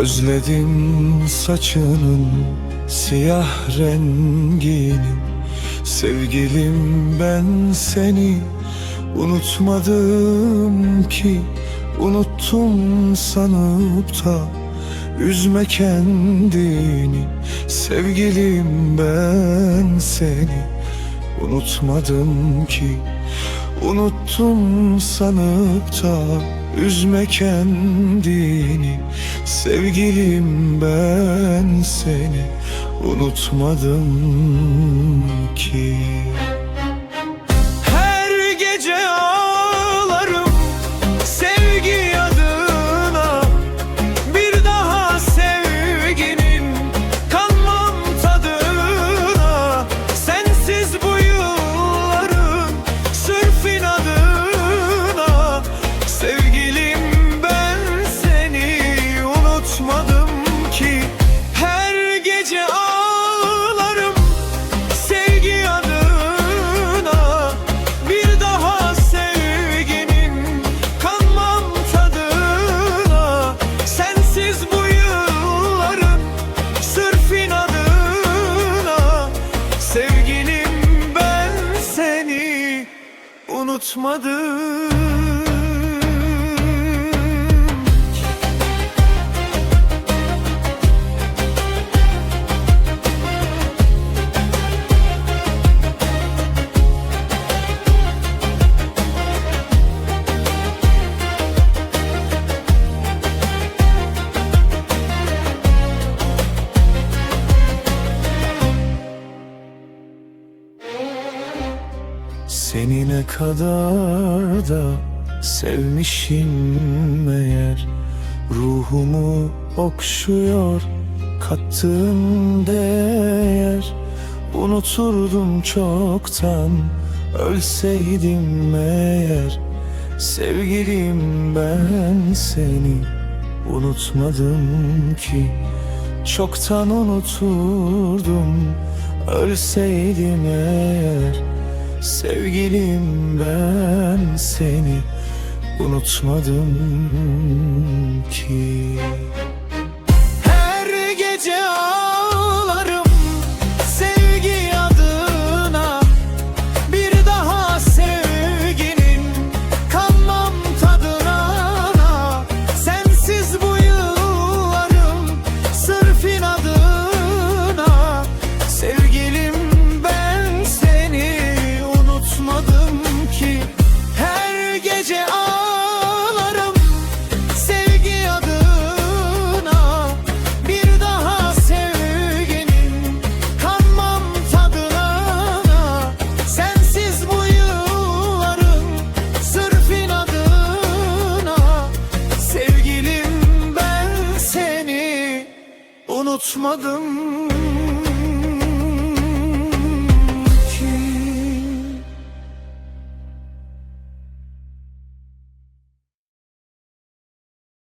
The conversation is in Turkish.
Özledim saçının siyah rengini. Sevgilim ben seni unutmadım ki. Unuttum sanıp da üzme kendini. Sevgilim ben seni unutmadım ki. Unuttum sanıp da üzme kendini Sevgilim ben seni. Unutmadım ki unutmadım Seni ne kadar da sevmişim meğer. Ruhumu okşuyor kattığın değer. Unuturdum çoktan ölseydim eğer Sevgilim ben seni unutmadım ki. Çoktan unuturdum ölseydim eğer Sevgilim ben seni unutmadım ki. Her gece unutmadım.